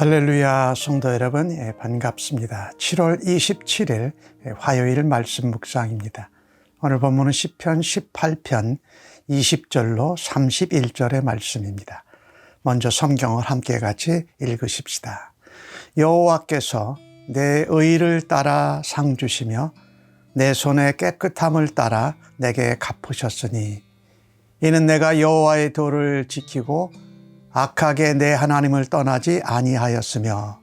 할렐루야 성도 여러분 예, 반갑습니다. 7월 27일 예, 화요일 말씀 묵상입니다. 오늘 본문은 10편 18편 20절로 31절의 말씀입니다. 먼저 성경을 함께 같이 읽으십시다. 여호와께서 내 의를 따라 상 주시며 내 손의 깨끗함을 따라 내게 갚으셨으니 이는 내가 여호와의 도를 지키고 악하게 내 하나님을 떠나지 아니하였으며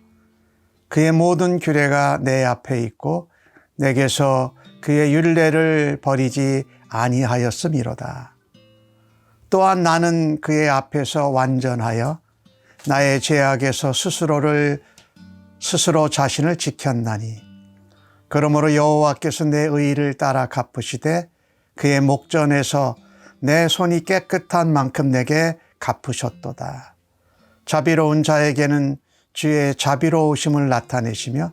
그의 모든 규례가 내 앞에 있고 내게서 그의 율례를 버리지 아니하였음이로다. 또한 나는 그의 앞에서 완전하여 나의 죄악에서 스스로를 스스로 자신을 지켰나니 그러므로 여호와께서 내 의를 따라 갚으시되 그의 목전에서 내 손이 깨끗한 만큼 내게 갚으셨도다. 자비로운 자에게는 주의 자비로우심을 나타내시며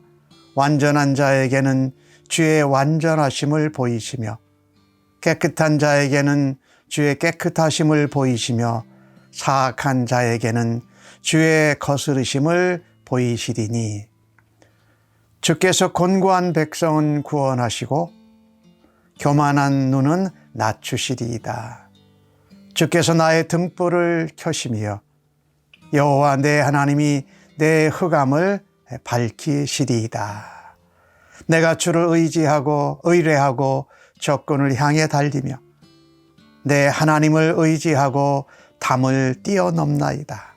완전한 자에게는 주의 완전하심을 보이시며 깨끗한 자에게는 주의 깨끗하심을 보이시며 사악한 자에게는 주의 거스르심을 보이시리니 주께서 곤고한 백성은 구원하시고 교만한 눈은 낮추시리이다. 주께서 나의 등불을 켜시며 여호와 내 하나님이 내 흑암을 밝히시리이다. 내가 주를 의지하고 의뢰하고 적군을 향해 달리며 내 하나님을 의지하고 담을 뛰어넘나이다.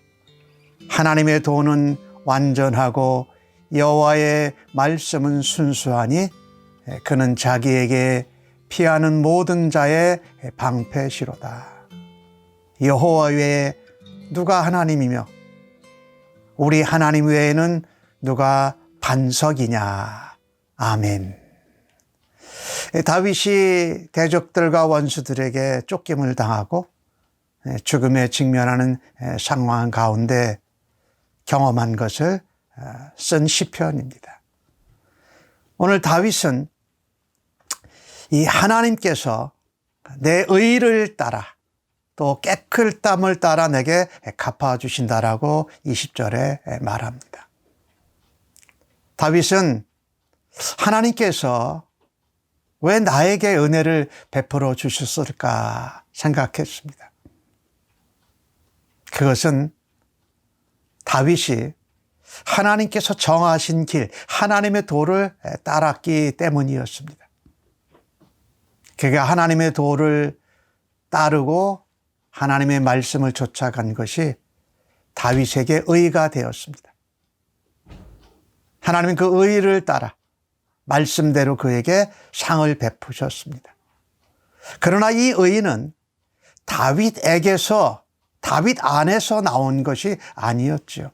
하나님의 도는 완전하고 여호와의 말씀은 순수하니 그는 자기에게 피하는 모든 자의 방패시로다. 여호와 외에 누가 하나님이며 우리 하나님 외에는 누가 반석이냐. 아멘. 다윗이 대적들과 원수들에게 쫓김을 당하고 죽음에 직면하는 상황 가운데 경험한 것을 쓴 시편입니다. 오늘 다윗은 이 하나님께서 내 의를 따라 또 깨끗함을 따라 내게 갚아주신다라고 20절에 말합니다. 다윗은 하나님께서 왜 나에게 은혜를 베풀어 주셨을까 생각했습니다. 그것은 다윗이 하나님께서 정하신 길, 하나님의 도를 따랐기 때문이었습니다. 그가 하나님의 도를 따르고 하나님의 말씀을 쫓아간 것이 다윗에게 의가 되었습니다. 하나님은 그 의를 따라 말씀대로 그에게 상을 베푸셨습니다. 그러나 이 의는 다윗에게서 다윗 안에서 나온 것이 아니었죠.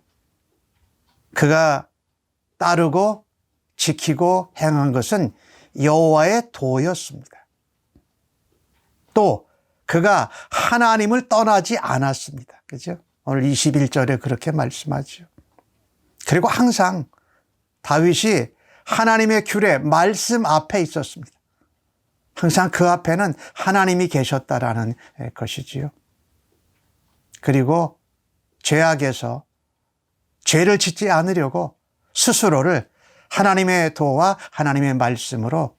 그가 따르고 지키고 행한 것은 여호와의 도였습니다. 또 그가 하나님을 떠나지 않았습니다. 그죠? 오늘 21절에 그렇게 말씀하죠. 그리고 항상 다윗이 하나님의 규례, 말씀 앞에 있었습니다. 항상 그 앞에는 하나님이 계셨다라는 것이지요. 그리고 죄악에서 죄를 짓지 않으려고 스스로를 하나님의 도와 하나님의 말씀으로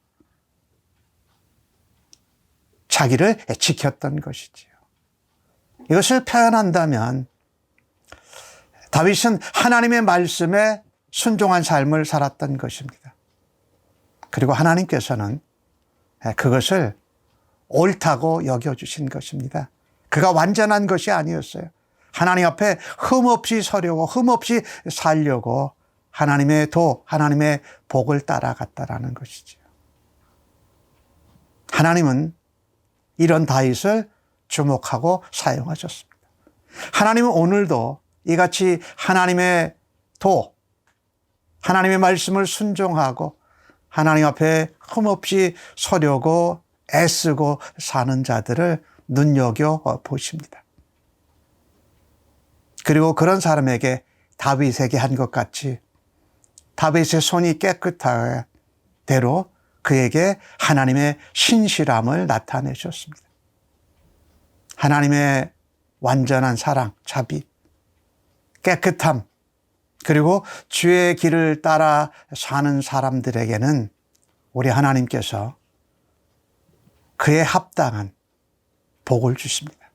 자기를 지켰던 것이지요. 이것을 표현한다면 다윗은 하나님의 말씀에 순종한 삶을 살았던 것입니다. 그리고 하나님께서는 그것을 옳다고 여겨주신 것입니다. 그가 완전한 것이 아니었어요. 하나님 앞에 흠없이 서려고 흠없이 살려고 하나님의 도, 하나님의 복을 따라갔다라는 것이죠. 하나님은 이런 다윗을 주목하고 사용하셨습니다. 하나님은 오늘도 이같이 하나님의 도, 하나님의 말씀을 순종하고 하나님 앞에 흠없이 서려고 애쓰고 사는 자들을 눈여겨 보십니다. 그리고 그런 사람에게 다윗에게 한 것 같이 다윗의 손이 깨끗한 대로 그에게 하나님의 신실함을 나타내셨습니다. 하나님의 완전한 사랑, 자비, 깨끗함, 그리고 주의 길을 따라 사는 사람들에게는 우리 하나님께서 그에 합당한 복을 주십니다.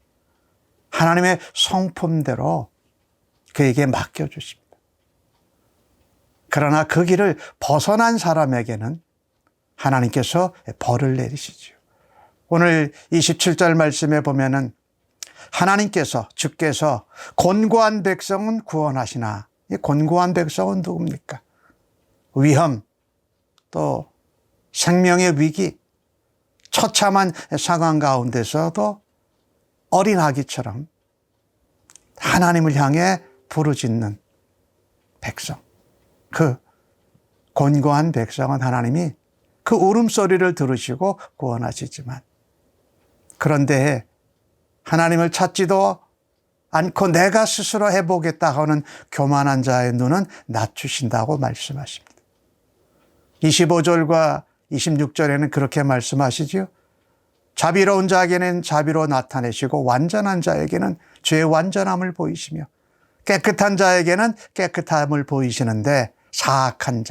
하나님의 성품대로 그에게 맡겨주십니다. 그러나 그 길을 벗어난 사람에게는 하나님께서 벌을 내리시죠. 오늘 27절 말씀에 보면은 하나님께서 주께서 곤고한 백성은 구원하시나 이 곤고한 백성은 누굽니까? 위험 또 생명의 위기 처참한 상황 가운데서도 어린 아기처럼 하나님을 향해 부르짖는 백성. 그 곤고한 백성은 하나님이 그 울음소리를 들으시고 구원하시지만 그런데 하나님을 찾지도 않고 내가 스스로 해보겠다 하는 교만한 자의 눈은 낮추신다고 말씀하십니다. 25절과 26절에는 그렇게 말씀하시지요. 자비로운 자에게는 자비로 나타내시고 완전한 자에게는 죄의 완전함을 보이시며 깨끗한 자에게는 깨끗함을 보이시는데 사악한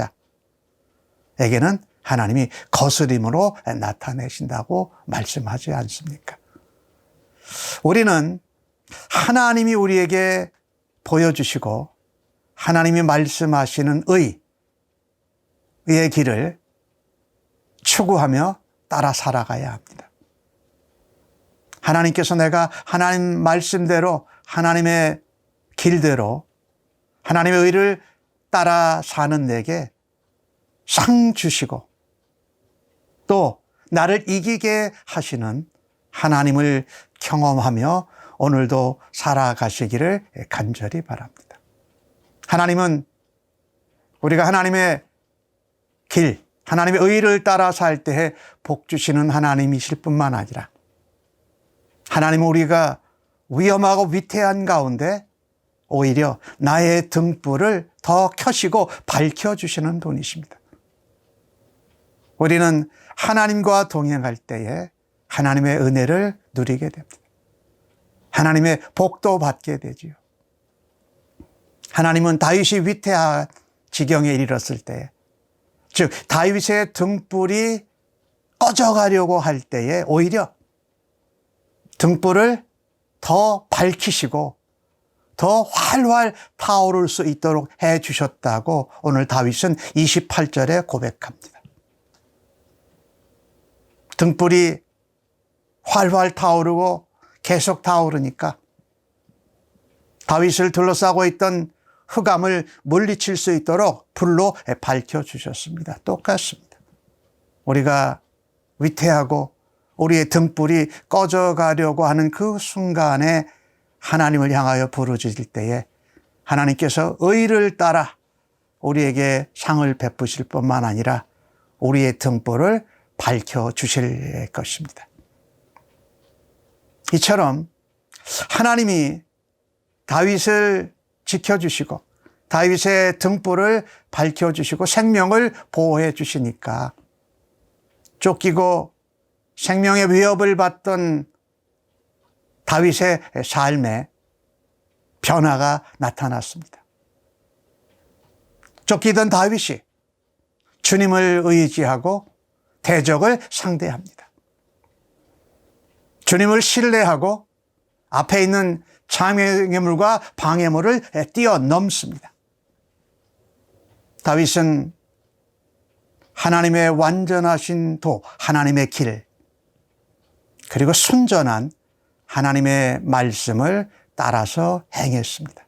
자에게는 하나님이 거스림으로 나타내신다고 말씀하지 않습니까? 우리는 하나님이 우리에게 보여주시고 하나님이 말씀하시는 의, 의 길을 추구하며 따라 살아가야 합니다. 하나님께서 내가 하나님 말씀대로 하나님의 길대로 하나님의 의를 따라 사는 내게 상 주시고 또 나를 이기게 하시는 하나님을 경험하며 오늘도 살아가시기를 간절히 바랍니다. 하나님은 우리가 하나님의 길, 하나님의 의를 따라 살 때에 복 주시는 하나님이실 뿐만 아니라 하나님은 우리가 위험하고 위태한 가운데 오히려 나의 등불을 더 켜시고 밝혀주시는 분이십니다. 우리는 하나님과 동행할 때에 하나님의 은혜를 누리게 됩니다. 하나님의 복도 받게 되지요. 하나님은 다윗이 위태한 지경에 이르렀을 때, 즉 다윗의 등불이 꺼져가려고 할 때에 오히려 등불을 더 밝히시고 더 활활 타오를 수 있도록 해 주셨다고 오늘 다윗은 28절에 고백합니다. 등불이 활활 타오르고 계속 타오르니까 다윗을 둘러싸고 있던 흑암을 물리칠 수 있도록 불로 밝혀 주셨습니다. 똑같습니다. 우리가 위태하고 우리의 등불이 꺼져 가려고 하는 그 순간에 하나님을 향하여 부르짖을 때에 하나님께서 의를 따라 우리에게 상을 베푸실 뿐만 아니라 우리의 등불을 밝혀 주실 것입니다. 이처럼 하나님이 다윗을 지켜주시고 다윗의 등불을 밝혀주시고 생명을 보호해 주시니까 쫓기고 생명의 위협을 받던 다윗의 삶에 변화가 나타났습니다. 쫓기던 다윗이 주님을 의지하고 대적을 상대합니다. 주님을 신뢰하고 앞에 있는 장애물과 방해물을 뛰어넘습니다. 다윗은 하나님의 완전하신 도, 하나님의 길, 그리고 순전한 하나님의 말씀을 따라서 행했습니다.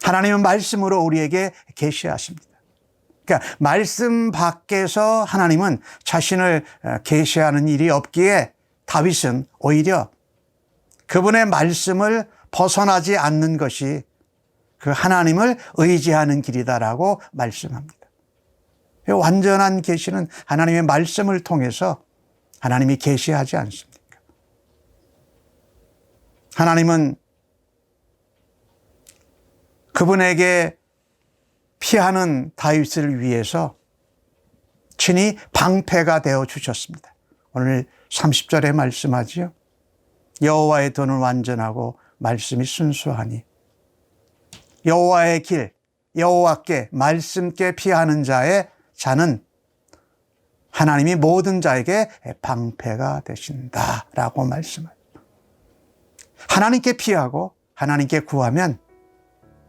하나님은 말씀으로 우리에게 계시하십니다. 그러니까 말씀 밖에서 하나님은 자신을 계시하는 일이 없기에 다윗은 오히려 그분의 말씀을 벗어나지 않는 것이 그 하나님을 의지하는 길이다라고 말씀합니다. 완전한 계시는 하나님의 말씀을 통해서 하나님이 계시하지 않습니까? 하나님은 그분에게 피하는 다윗을 위해서 친히 방패가 되어 주셨습니다. 오늘 30절에 말씀하지요. 여호와의 도는 완전하고 말씀이 순수하니 여호와의 길, 여호와께 말씀께 피하는 자의 자는 하나님이 모든 자에게 방패가 되신다라고 말씀합니다. 하나님께 피하고 하나님께 구하면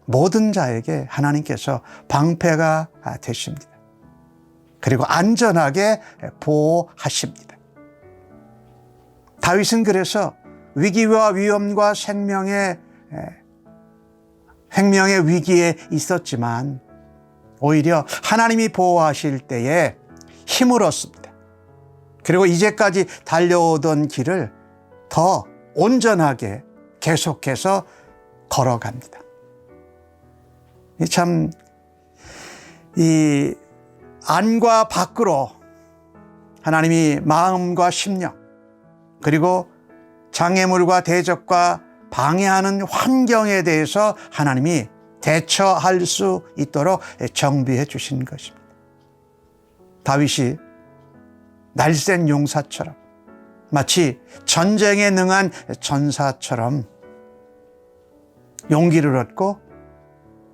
모든 자에게 하나님께서 방패가 되십니다. 그리고 안전하게 보호하십니다. 다윗은 그래서 위기와 위험과 생명의 생명의 위기에 있었지만 오히려 하나님이 보호하실 때에 힘을 얻습니다. 그리고 이제까지 달려오던 길을 더 온전하게 계속해서 걸어갑니다. 참, 이 안과 밖으로 하나님이 마음과 심령, 그리고 장애물과 대적과 방해하는 환경에 대해서 하나님이 대처할 수 있도록 정비해 주신 것입니다. 다윗이 날쌘 용사처럼 마치 전쟁에 능한 전사처럼 용기를 얻고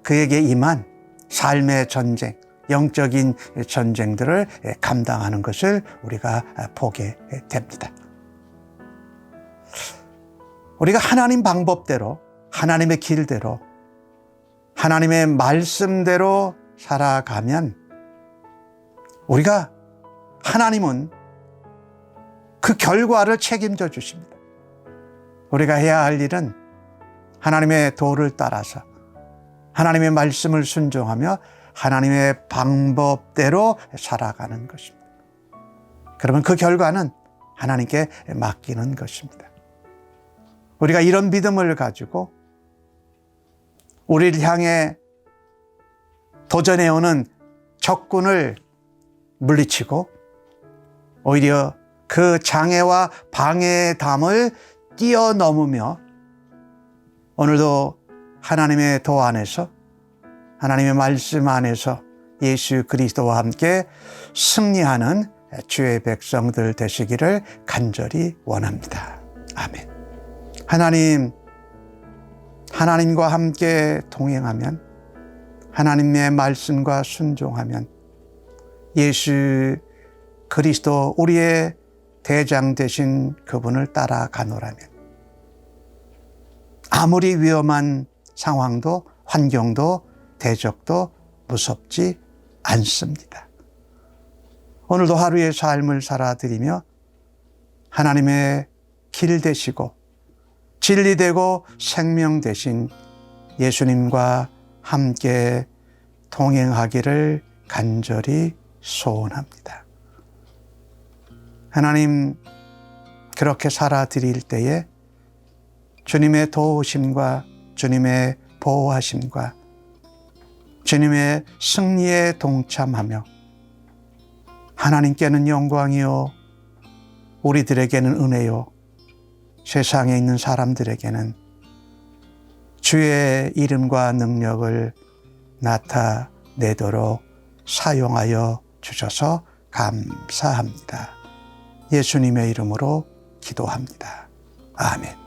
그에게 임한 삶의 전쟁, 영적인 전쟁들을 감당하는 것을 우리가 보게 됩니다. 우리가 하나님 방법대로, 하나님의 길대로, 하나님의 말씀대로 살아가면 우리가 하나님은 그 결과를 책임져 주십니다. 우리가 해야 할 일은 하나님의 도를 따라서 하나님의 말씀을 순종하며 하나님의 방법대로 살아가는 것입니다. 그러면 그 결과는 하나님께 맡기는 것입니다. 우리가 이런 믿음을 가지고 우리를 향해 도전해오는 적군을 물리치고 오히려 그 장애와 방해의 담을 뛰어넘으며 오늘도 하나님의 도 안에서 하나님의 말씀 안에서 예수 그리스도와 함께 승리하는 주의 백성들 되시기를 간절히 원합니다. 아멘. 하나님, 하나님과 함께 동행하면 하나님의 말씀과 순종하면 예수 그리스도 우리의 대장 되신 그분을 따라가노라면 아무리 위험한 상황도 환경도 대적도 무섭지 않습니다. 오늘도 하루의 삶을 살아드리며 하나님의 길 되시고 진리 되고 생명 되신 예수님과 함께 동행하기를 간절히 소원합니다. 하나님, 그렇게 살아드릴 때에 주님의 도우심과 주님의 보호하심과 주님의 승리에 동참하며 하나님께는 영광이요, 우리들에게는 은혜요, 세상에 있는 사람들에게는 주의 이름과 능력을 나타내도록 사용하여 주셔서 감사합니다. 예수님의 이름으로 기도합니다. 아멘.